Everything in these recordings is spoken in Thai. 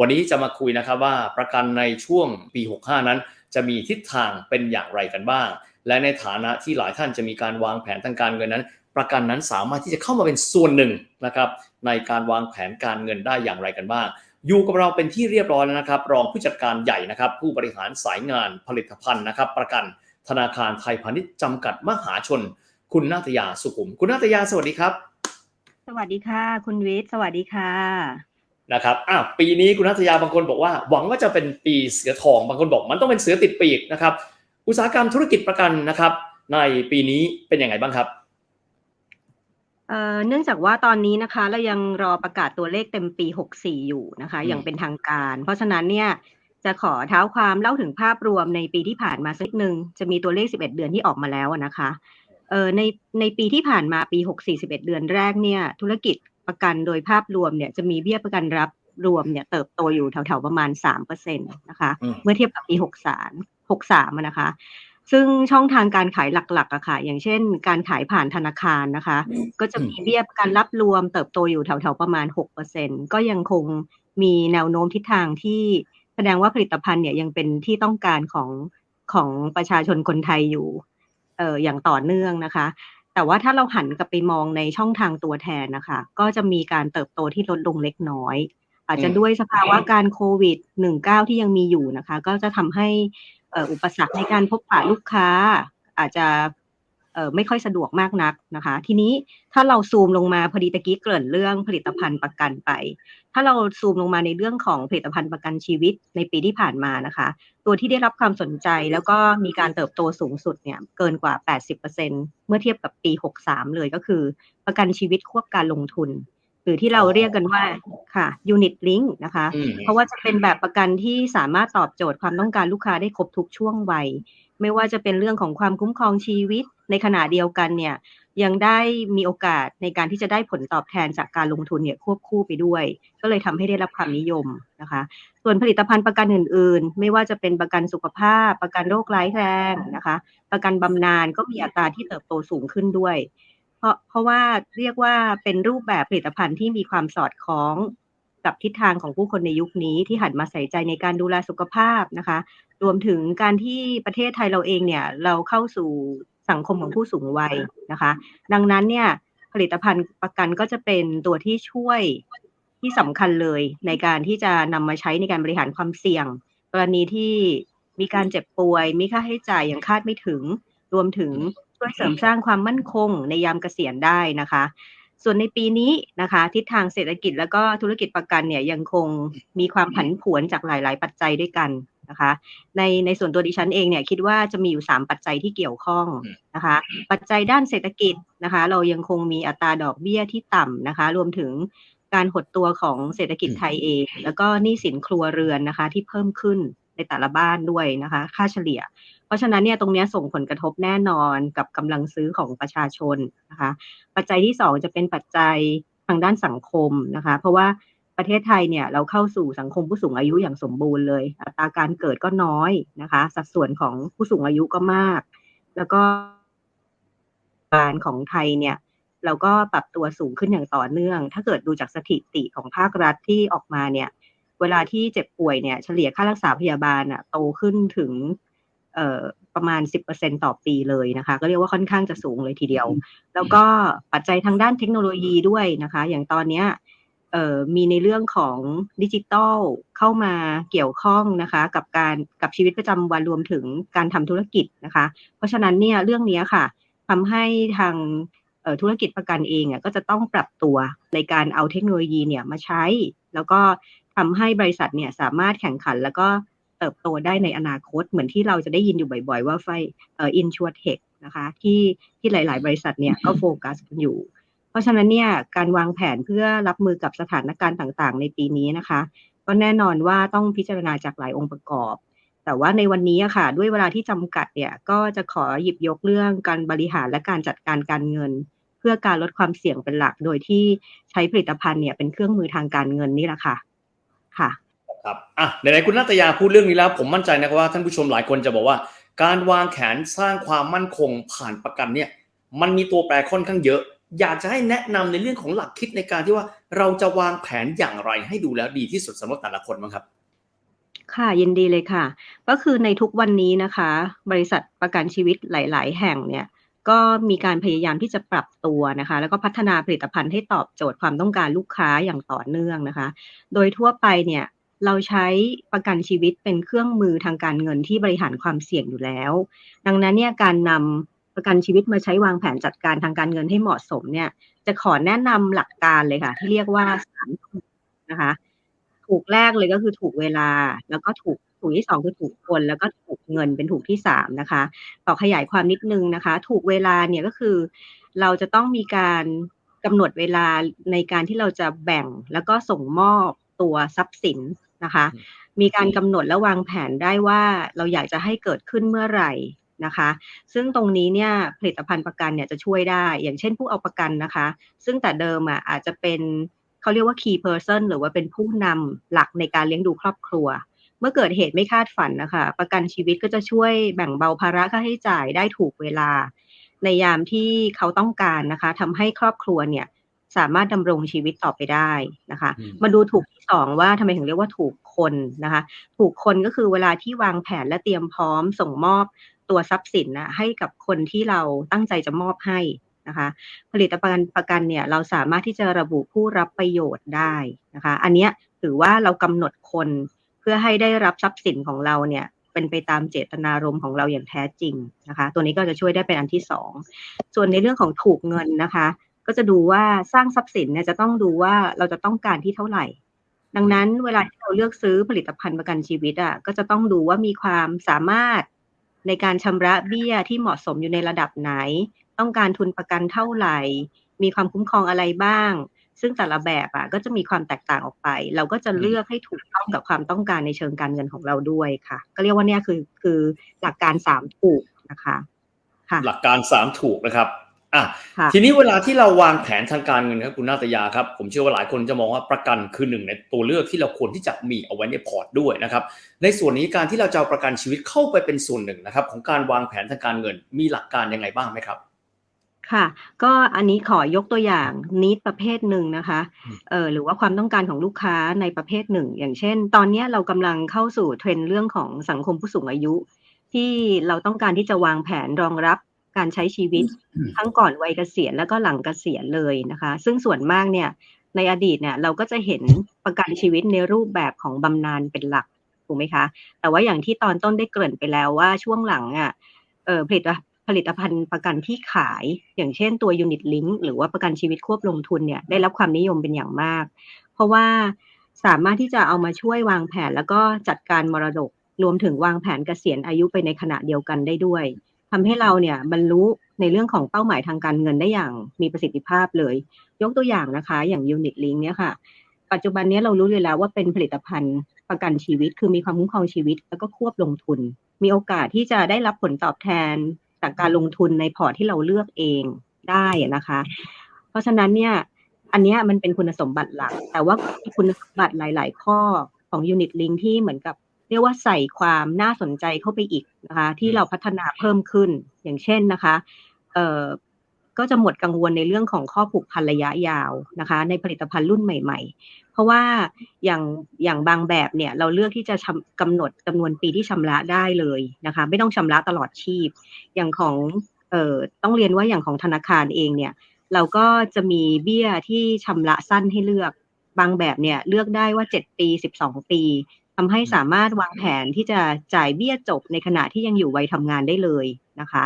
วันนี้จะมาคุยนะครับว่าประกันในช่วงปี 65 นั้น จะมีทิศทางเป็นอย่างไรกันบ้าง และในฐานะที่หลายท่านจะมีการวางแผนทางการเงินนั้น ประกันนั้นสามารถที่จะเข้ามาเป็นส่วนหนึ่งนะครับในการวางแผนการเงินได้อย่างไรกันบ้าง อยู่กับเราเป็นที่เรียบร้อยแล้วนะครับ รองผู้จัดการใหญ่นะครับ ผู้บริหารสายงานผลิตภัณฑ์นะครับ ประกันธนาคารไทยพาณิชย์จำกัดมหาชน คุณนาตยาสุขุม คุณนาตยาสวัสดีครับ สวัสดีค่ะ คุณวิทย์สวัสดีค่ะ นะครับอะปีนี้คุณนัทยาบางคนบอกว่า หวังว่าจะเป็นปีเสือทองบางคนบอก มันต้องเป็นเสือติดปีกนะครับ อุตสาหกรรมธุรกิจประกันนะครับ ในปีนี้เป็นยังไงบ้างครับเอ่อเนื่องจากว่าตอนนี้นะคะเรายังรอประกาศตัวเลขเต็มปี 64 อยู่นะคะอืมอย่างเป็นทางการ เพราะฉะนั้นเนี่ยจะขอเท้าความเล่าถึงภาพรวมในปีที่ผ่านมาสักนิดนึงจะมีตัวเลข 11 เดือนที่ออกมาแล้วอะนะคะเอ่อในในปีที่ผ่านมาปี 64 11 เดือนแรกเนี่ยธุรกิจ ประกันโดยภาพรวมเนี่ยจะมีเบี้ยประกันรับรวมเนี่ยเติบโตอยู่แถวๆประมาณ3%นะคะอืมเมื่อเทียบกับปี 63 63อะนะคะ ซึ่งช่องทางการขายหลักๆอะค่ะ อย่างเช่น การขายผ่านธนาคารนะคะ ก็จะมีเบี้ยประกันรับรวมเติบโตอยู่แถวๆประมาณ 6%ก็ยังคงมีแนวโน้มทิศทางที่แสดงว่าผลิตภัณฑ์เนี่ยยังเป็นที่ต้องการของของประชาชนคนไทยอยู่เอ่ออย่างต่อเนื่องนะคะ แต่ว่าถ้าเราหันกลับไปมองในช่องทางตัวแทนนะคะ ก็จะมีการเติบโตที่ลดลงเล็กน้อย อาจจะอืมด้วยสภาวะการโควิด -19 ที่ยังมีอยู่นะคะ ก็จะทำให้เอ่ออุปสรรคในการพบปะลูกค้า อาจจะเอ่อ ไม่ค่อยสะดวกมากนักนะคะ ทีนี้ถ้าเราซูมลงมาพอดีตะกี้เกริ่นเรื่องผลิตภัณฑ์ประกันไป ถ้าเราซูมลงมาในเรื่องของผลิตภัณฑ์ประกันชีวิตในปีที่ผ่านมานะคะ ตัวที่ได้รับความสนใจแล้วก็มีการเติบโตสูงสุดเนี่ยเกินกว่า 80%เมื่อเทียบกับปี 63 เลยก็คือ ประกันชีวิตควบการลงทุน หรือที่เราเรียกกันว่าค่ะ unit link นะคะอืมเพราะว่าจะเป็นแบบประกันที่สามารถตอบโจทย์ความต้องการลูกค้าได้ครบทุกช่วงวัย ไม่ว่าจะเป็นเรื่องของความคุ้มครองชีวิตในขณะเดียวกันเนี่ยยังได้มีโอกาสในการที่จะได้ผลตอบแทนจากการลงทุนเนี่ยควบคู่ไปด้วย ก็เลยทำให้ได้รับความนิยมนะคะ ส่วนผลิตภัณฑ์ประกันอื่น ๆ ไม่ว่าจะเป็นประกันสุขภาพ ประกันโรคร้ายแรงนะคะ ประกันบำนาญก็มีอัตราที่เติบโตสูงขึ้นด้วย เพราะเพราะว่าเรียกว่าเป็นรูปแบบผลิตภัณฑ์ที่มีความสอดคล้องกับทิศทางของผู้คนในยุคนี้ที่หันมาใส่ใจในการดูแลสุขภาพนะคะ รวมถึงการที่ประเทศไทยเราเองเนี่ย เราเข้าสู่สังคมของผู้สูงวัยนะคะ ดังนั้นเนี่ยผลิตภัณฑ์ประกันก็จะเป็นตัวที่ช่วยที่สำคัญเลยในการที่จะนำมาใช้ในการบริหารความเสี่ยง กรณีที่มีการเจ็บป่วย มีค่าใช้จ่ายอย่างคาดไม่ถึง รวมถึงช่วยเสริมสร้างความมั่นคงในยามเกษียณได้นะคะ ส่วนในปีนี้นะคะ ทิศทางเศรษฐกิจแล้วก็ธุรกิจประกันเนี่ยยังคงมีความผันผวนจากหลาย ๆ ปัจจัยด้วยกัน นะคะ ในในส่วนตัวดิฉันเองเนี่ยคิดว่าจะมีอยู่ 3 ปัจจัยที่เกี่ยวข้องนะคะ ปัจจัยด้านเศรษฐกิจนะคะ เรายังคงมีอัตราดอกเบี้ยที่ต่ำนะคะ รวมถึงการหดตัวของเศรษฐกิจไทยเอง แล้วก็หนี้สินครัวเรือนนะคะ ที่เพิ่มขึ้นในแต่ละบ้านด้วยนะคะ ค่าเฉลี่ย เพราะฉะนั้นเนี่ยตรงเนี้ยส่งผลกระทบแน่นอนกับกำลังซื้อของประชาชนนะคะ ปัจจัยที่สองจะเป็นปัจจัยทางด้านสังคมนะคะ เพราะว่า ประเทศไทยเนี่ยเราเข้าสู่สังคมผู้สูงอายุอย่างสมบูรณ์เลย อัตราการเกิดก็น้อยนะคะ สัดส่วนของผู้สูงอายุก็มาก แล้วก็การของไทยเนี่ย เราก็ปรับตัวสูงขึ้นอย่างต่อเนื่อง ถ้าเกิดดูจากสถิติของภาครัฐที่ออกมาเนี่ย เวลาที่เจ็บป่วยเนี่ย เฉลี่ยค่ารักษาพยาบาลอะโตขึ้นถึงเอ่อประมาณ 10%ต่อปีเลยนะคะ ก็เรียกว่าค่อนข้างจะสูงเลยทีเดียว แล้วก็ปัจจัยทางด้านเทคโนโลยีด้วยนะคะ อย่างตอนเนี้ย มีในเรื่องของดิจิทัลเข้ามาเกี่ยวข้องนะคะกับการกับชีวิตประจำวันรวมถึงการทำธุรกิจนะคะ เพราะฉะนั้นเนี่ยเรื่องนี้ค่ะทำให้ทางธุรกิจประกันเองอะก็จะต้องปรับตัวในการเอาเทคโนโลยีเนี่ยมาใช้ แล้วก็ทำให้บริษัทเนี่ยสามารถแข่งขันแล้วก็เติบโตได้ในอนาคตเหมือนที่เราจะได้ยินอยู่บ่อย ๆ ว่าไฟเอออินชัวเทคนะคะที่ที่หลาย ๆ บริษัทเนี่ยก็โฟกัสกันอยู่ ราะฉะนั้นเนี่ยการวางแผนเพื่อรับมือกับสถานการณ์ต่างๆ ในปีนี้นะคะ ก็แน่นอนว่าต้องพิจารณาจากหลายองค์ประกอบ แต่ว่าในวันนี้ค่ะ ด้วยเวลาที่จำกัดเนี่ยก็จะขอหยิบยกเรื่องการบริหารและการจัดการการเงิน เพื่อการลดความเสี่ยงเป็นหลัก โดยที่ใช้ผลิตภัณฑ์เนี่ยเป็นเครื่องมือทางการเงินนี่แหละค่ะค่ะครับอะไหนๆคุณนัตยาพูดเรื่องนี้แล้ว ผมมั่นใจนะครับว่าท่านผู้ชมหลายคนจะบอกว่า การวางแผนสร้างความมั่นคงผ่านประกันเนี่ยมันมีตัวแปรค่อนข้างเยอะ อยากจะให้แนะนำในเรื่องของหลักคิดในการที่ว่าเราจะวางแผนอย่างไรให้ดูแล้วดีที่สุดสำหรับแต่ละคนบ้างครับ ค่ะยินดีเลยค่ะ ก็คือในทุกวันนี้นะคะ บริษัทประกันชีวิตหลาย ๆ แห่งเนี่ยก็มีการพยายามที่จะปรับตัวนะคะ แล้วก็พัฒนาผลิตภัณฑ์ให้ตอบโจทย์ความต้องการลูกค้าอย่างต่อเนื่องนะคะ โดยทั่วไปเนี่ยเราใช้ประกันชีวิตเป็นเครื่องมือทางการเงินที่บริหารความเสี่ยงอยู่แล้ว ดังนั้นเนี่ยการนำ ประกันชีวิตมาใช้วางแผนจัดการทางการเงินให้เหมาะสมเนี่ย จะขอแนะนำหลักการเลยค่ะ ที่เรียกว่าสามถูกนะคะ ถูกแรกเลยก็คือถูกเวลา แล้วก็ถูกถูกที่สองคือถูกคนแล้วก็ถูกเงินเป็นถูกที่สามนะคะต่อขยายความนิดนึงนะคะ ถูกเวลาเนี่ยก็คือ เราจะต้องมีการกำหนดเวลาในการที่เราจะแบ่งแล้วก็ส่งมอบตัวทรัพย์สินนะคะ มีการกำหนดและวางแผนได้ว่าเราอยากจะให้เกิดขึ้นเมื่อไหร่ นะคะ ซึ่งตรงนี้เนี่ยผลิตภัณฑ์ประกันเนี่ยจะช่วยได้ อย่างเช่นผู้เอาประกันนะคะ ซึ่งแต่เดิมอะอาจจะเป็นเขาเรียกว่า key person หรือว่าเป็นผู้นำหลักในการเลี้ยงดูครอบครัว เมื่อเกิดเหตุไม่คาดฝันนะคะ ประกันชีวิตก็จะช่วยแบ่งเบาภาระค่าใช้จ่ายได้ถูกเวลา ในยามที่เขาต้องการนะคะทำให้ครอบครัวเนี่ยสามารถดำรงชีวิตต่อไปได้นะคะอืมมาดูถูกที่สองว่าทำไมถึงเรียกว่าถูกคนนะคะ ถูกคนก็คือเวลาที่วางแผนและเตรียมพร้อมส่งมอบ ตัวทรัพย์สินนะให้กับคนที่เราตั้งใจจะมอบให้นะคะผลิตภัณฑ์ประกันเนี่ยเราสามารถที่จะระบุผู้รับประโยชน์ได้นะคะ อันนี้ถือว่าเรากำหนดคนเพื่อให้ได้รับทรัพย์สินของเราเนี่ยเป็นไปตามเจตนารมณ์ของเราอย่างแท้จริงนะคะ ตัวนี้ก็จะช่วยได้เป็นอันที่สองส่วนในเรื่องของถูกเงินนะคะ ก็จะดูว่าสร้างทรัพย์สินเนี่ยจะต้องดูว่าเราจะต้องการที่เท่าไหร่ ดังนั้นเวลาที่เราเลือกซื้อผลิตภัณฑ์ประกันชีวิตอะก็จะต้องดูว่ามีความสามารถ ในการชำระเบี้ยที่เหมาะสมอยู่ในระดับไหน ต้องการทุนประกันเท่าไหร่ มีความคุ้มครองอะไรบ้าง ซึ่งแต่ละแบบอะก็จะมีความแตกต่างออกไป เราก็จะเลือกให้ถูกต้องกับความต้องการในเชิงการเงินของเราด้วยค่ะ ก็เรียกว่าเนี่ยคือคือหลักการสามถูกนะคะค่ะหลักการสามถูกนะครับ อะค่ะทีนี้เวลาที่เราวางแผนทางการเงินครับคุณนาตยาครับ ผมเชื่อว่าหลายคนจะมองว่าประกันคือหนึ่งในตัวเลือกที่เราควรที่จะมีเอาไว้ในพอร์ตด้วยนะครับ ในส่วนนี้การที่เราจะเอาประกันชีวิตเข้าไปเป็นส่วนหนึ่งนะครับ ของการวางแผนทางการเงินมีหลักการยังไงบ้างไหมครับค่ะ ก็อันนี้ขอยกตัวอย่างนิดประเภทหนึ่งนะคะอืมเออหรือว่าความต้องการของลูกค้าในประเภทหนึ่ง อย่างเช่น ตอนเนี้ยเรากำลังเข้าสู่เทรนด์เรื่องของสังคมผู้สูงอายุ ที่เราต้องการที่จะวางแผนรองรับ การใช้ชีวิตทั้งก่อนวัยเกษียณแล้วก็หลังเกษียณเลยนะคะ ซึ่งส่วนมากเนี่ยในอดีตเนี่ยเราก็จะเห็นประกันชีวิตในรูปแบบของบำนาญเป็นหลักถูกไหมคะ แต่ว่าอย่างที่ตอนต้นได้เกริ่นไปแล้วว่าช่วงหลังอะเออผลิตผลิตภัณฑ์ประกันที่ขาย อย่างเช่นตัว Unit Link หรือว่าประกันชีวิตควบลงทุนเนี่ยได้รับความนิยมเป็นอย่างมาก เพราะว่าสามารถที่จะเอามาช่วยวางแผน แล้วก็จัดการมรดกรวมถึงวางแผนเกษียณอายุไปในขณะเดียวกันได้ด้วย ทำให้เราเนี่ยบรรลุในเรื่องของเป้าหมายทางการเงินได้อย่างมีประสิทธิภาพเลย ยกตัวอย่างนะคะ อย่าง Unit Link เนี่ยค่ะ ปัจจุบันนี้เรารู้เลยแล้วว่าเป็นผลิตภัณฑ์ประกันชีวิต คือมีความคุ้มครองชีวิต แล้วก็ควบลงทุน มีโอกาสที่จะได้รับผลตอบแทนจากการลงทุนในพอร์ตที่เราเลือกเองได้นะคะ เพราะฉะนั้นเนี่ยอันนี้มันเป็นคุณสมบัติหลัก แต่ว่าคุณสมบัติหลาย ๆ ข้อของ Unit Link ที่เหมือนกับ เรียกว่าใส่ความน่าสนใจเข้าไปอีกนะคะที่เราพัฒนาเพิ่มขึ้นอย่างเช่นนะคะเอ่อก็จะหมดกังวลในเรื่องของข้อผูกพันระยะยาวนะคะ ในผลิตภัณฑ์รุ่นใหม่ ๆ เพราะว่าอย่างอย่างบางแบบเนี่ยเราเลือกที่จะชำกำหนดจำนวนปีที่ชำระได้เลยนะคะ ไม่ต้องชำระตลอดชีพ อย่างของเอ่อต้องเรียนว่าอย่างของธนาคารเองเนี่ย เราก็จะมีเบี้ยที่ชำระสั้นให้เลือกบางแบบเนี่ยเลือกได้ว่า 7 ปี 12 ปี ทำให้สามารถวางแผนที่จะจ่ายเบี้ยจบในขณะที่ยังอยู่วัยทำงานได้เลยนะคะ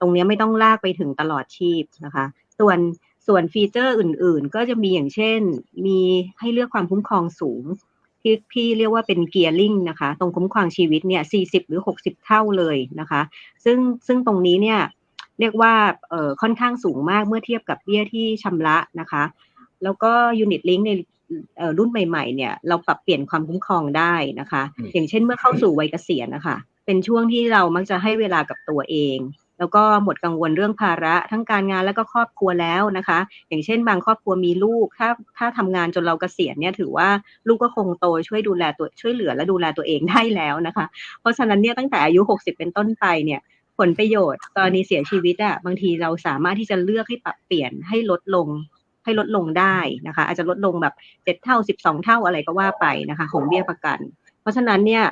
ตรงเนี้ยไม่ต้องลากไปถึงตลอดชีพนะคะ ส่วนส่วนฟีเจอร์อื่นๆ ก็จะมีอย่างเช่น มีให้เลือกความคุ้มครองสูง ที่พี่เรียกว่าเป็นเกียร์ลิงนะคะ ตรงคุ้มครองชีวิตเนี่ย 40 หรือ 60 เท่าเลยนะคะ ซึ่งซึ่งตรงนี้เนี่ยเรียกว่าเอ่อค่อนข้างสูงมากเมื่อเทียบกับเบี้ยที่ชำระนะคะ แล้วก็ Unit Link ในเอ่อ รุ่นใหม่ๆเนี่ยเราปรับเปลี่ยนความคุ้มครองได้นะคะอืมอย่างเช่นเมื่อเข้าสู่วัยเกษียณนะคะเป็นช่วงที่เรามักจะให้เวลากับตัวเอง แล้วก็หมดกังวลเรื่องภาระทั้งการงานแล้วก็ครอบครัวแล้วนะคะ อย่างเช่น บางครอบครัวมีลูก ถ้าถ้าทำงานจนเราเกษียณเนี่ยถือว่าลูกก็คงโตช่วยดูแลตัวช่วยเหลือและดูแลตัวเองได้แล้วนะคะ เพราะฉะนั้นเนี่ยตั้งแต่อายุ 60 เป็นต้นไปเนี่ยผลประโยชน์กรณีเสียชีวิตอะบางทีเราสามารถที่จะเลือกให้ปรับเปลี่ยนให้ลดลง ให้ลดลงได้นะคะ อาจจะลดลงแบบเจ็ดเท่าสิบสองเท่าอะไรก็ว่าไปนะคะ ของเบี้ยประกัน เพราะฉะนั้นเนี่ย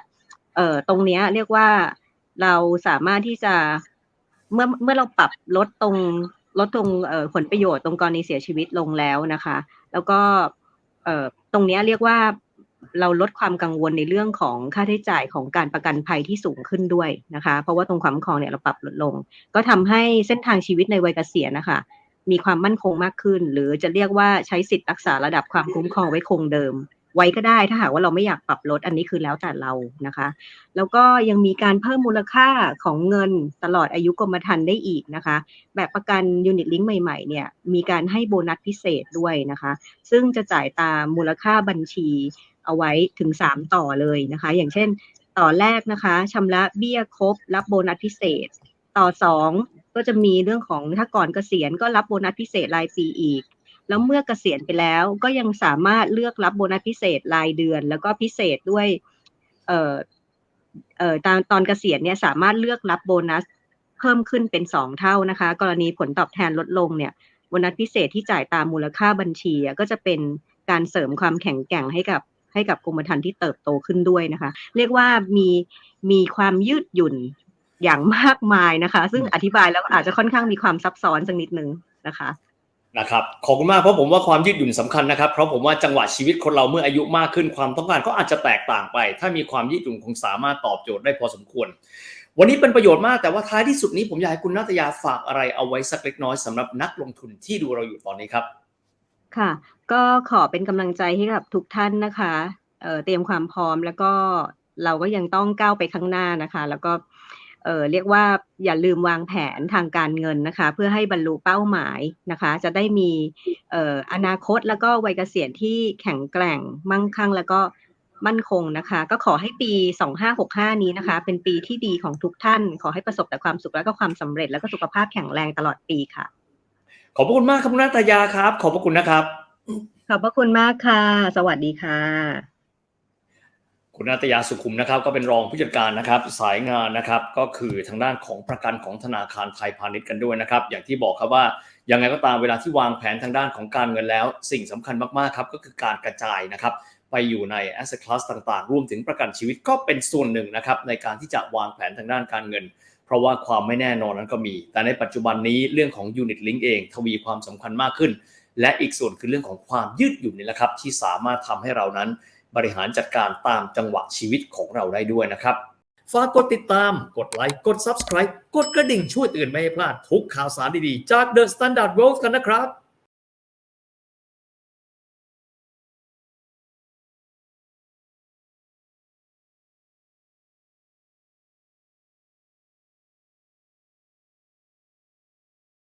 เอ่อตรงเนี้ยเรียกว่าเราสามารถที่จะเมื่อเมื่อเราปรับลดตรงลดตรงเอ่อผลประโยชน์ตรงกรณีเสียชีวิตลงแล้วนะคะ แล้วก็เอ่อตรงเนี้ยเรียกว่าเราลดความกังวลในเรื่องของค่าใช้จ่ายของการประกันภัยที่สูงขึ้นด้วยนะคะ เพราะว่าตรงความครองเนี่ยเราปรับลดลง ก็ทำให้เส้นทางชีวิตในวัยเกษียณนะคะ มีความมั่นคงมากขึ้น หรือจะเรียกว่าใช้สิทธิ์รักษาระดับความคุ้มครองไว้คงเดิม ไว้ก็ได้ถ้าหากว่าเราไม่อยากปรับลดอันนี้คือแล้วแต่เรานะคะ แล้วก็ยังมีการเพิ่มมูลค่าของเงินตลอดอายุกรมธรรม์ได้อีกนะคะ แบบประกันยูนิตลิงก์ใหม่ๆเนี่ยมีการให้โบนัสพิเศษด้วยนะคะ ซึ่งจะจ่ายตามมูลค่าบัญชีเอาไว้ถึง 3 ต่อเลยนะคะ อย่างเช่น ต่อแรกนะคะชำระเบี้ยครบรับโบนัสพิเศษ ต่อ 2 ก็จะมีเรื่องของถ้าก่อนเกษียณก็รับโบนัสพิเศษรายปีอีก แล้วเมื่อเกษียณไปแล้วก็ยังสามารถเลือกรับโบนัสพิเศษรายเดือน แล้วก็พิเศษด้วยเอ่อเอ่อตอนตอนเกษียณเนี่ยสามารถเลือกรับโบนัสเพิ่มขึ้นเป็นสองเท่านะคะ กรณีผลตอบแทนลดลงเนี่ยโบนัสพิเศษที่จ่ายตามมูลค่าบัญชีก็จะเป็นการเสริมความแข็งแกร่งให้กับให้กับกรมธรรม์ที่เติบโตขึ้นด้วยนะคะ เรียกว่ามีมีความยืดหยุ่น อย่างมากมายนะคะ ซึ่งอธิบายแล้วอาจจะค่อนข้างมีความซับซ้อนสักนิดนึงนะคะนะครับขอบคุณมากเพราะผมว่าความยืดหยุ่นสำคัญนะครับ เพราะผมว่าจังหวะชีวิตคนเราเมื่ออายุมากขึ้นความต้องการก็อาจจะแตกต่างไป ถ้ามีความยืดหยุ่นคงสามารถตอบโจทย์ได้พอสมควร วันนี้เป็นประโยชน์มากแต่ว่าท้ายที่สุดนี้ผมอยากให้คุณนัตยาฝากอะไรเอาไว้สักเล็กน้อยสำหรับนักลงทุนที่ดูเราอยู่ตอนนี้ครับ ค่ะ ก็ขอเป็นกำลังใจให้กับทุกท่านนะคะเอ่อเตรียมความพร้อมแล้วก็เราก็ยังต้องก้าวไปข้างหน้านะคะ แล้วก็ เอ่อเรียกว่าอย่าลืมวางแผนทางการเงินนะคะ เพื่อให้บรรลุเป้าหมายนะคะ จะได้มีเอ่ออนาคตแล้วก็วัยเกษียณที่แข็งแกร่งมั่งคั่งแล้วก็มั่นคงนะคะ ก็ขอให้ปี 2565 นี้นะคะ เป็นปีที่ดีของทุกท่าน ขอให้ประสบแต่ความสุขและก็ความสำเร็จแล้วก็สุขภาพแข็งแรงตลอดปีค่ะ ขอบพระคุณมากครับคุณนัตยาครับ ขอบพระคุณนะครับ ขอบพระคุณมากค่ะ สวัสดีค่ะ คุณนัตยาสุขุมนะครับก็เป็นรองผู้จัดการนะครับสายงานนะครับก็คือทางด้านของประกันของธนาคารไทยพาณิชย์กันด้วยนะครับอย่างที่บอกครับว่ายังไงก็ตามเวลาที่วางแผนทางด้านของการเงินแล้ว สิ่งสำคัญมากๆครับก็คือการกระจายนะครับไปอยู่ใน asset class ต่างๆ รวมถึงประกันชีวิตก็เป็นส่วนหนึ่งนะครับในการที่จะวางแผนทางด้านการเงิน เพราะว่าความไม่แน่นอนนั้นก็มี แต่ในปัจจุบันนี้เรื่องของ unit link เอง ทวีความสำคัญมากขึ้น และอีกส่วนคือเรื่องของความยืดหยุ่นนี่แหละครับที่สามารถทำให้เรานั้น บริหารจัดการตามจังหวะชีวิตของเราได้ด้วยนะครับ ฝากกดติดตาม กดไลค์ กด Subscribe กดกระดิ่งช่วยเตือนไม่ให้พลาดทุกข่าวสารดีๆ จาก The Standard World กันนะครับ